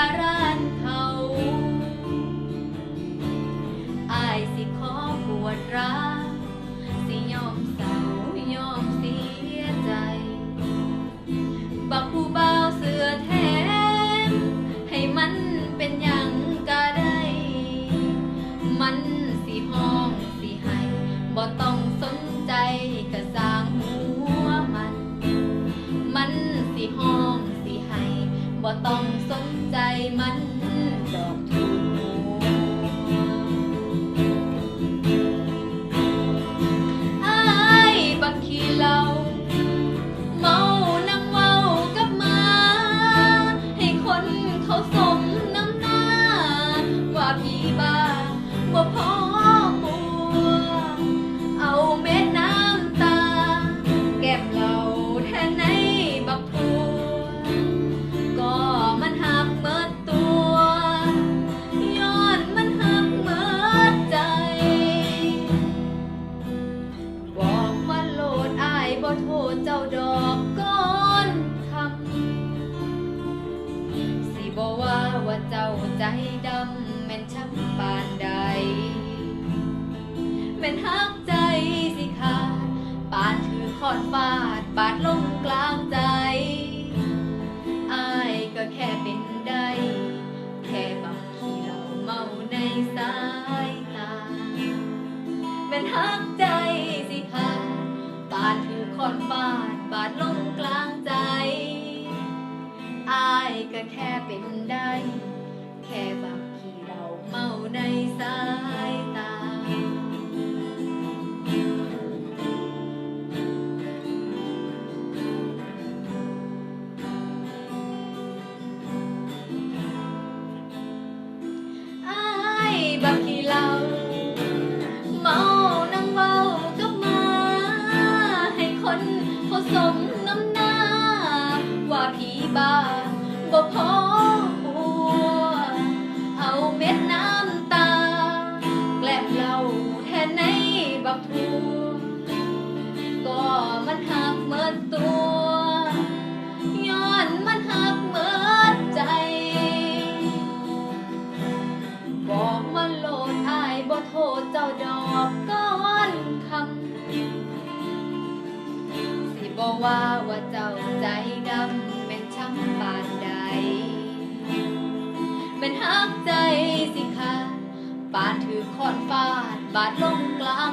agarrar. บอกว่าว่าเจ้าใจดำแม่นช่างปานใดแม่นฮักใจสิขาดปานถือขอนฟาดบาดลงกลางใจอายก็แค่เป็นได้แค่บักขี้เหล้าเมาในสายตาเป็นฮักใจสิค่ะบาดถือคอนฟาดบาดลงกลางใจอายก็แค่เป็น แค่บางทีเราเมาในสายตา อายบักขี้เหล้าเมานั่งเมากับมา ให้คนเขาสมน้ำหน้า ว่าผีบ้าบ่พอ ถูกก็มันหักเมิดตัวย้อนมันหักเมิดใจ บอกมาโลดอายบ่โทษเจ้าดอกก้อนคำสิบอกว่าว่าเจ้าใจดำเป็นช่างปานใดเป็นฮักใจสิคะปานถือคอนฟาดบาดลงกลาง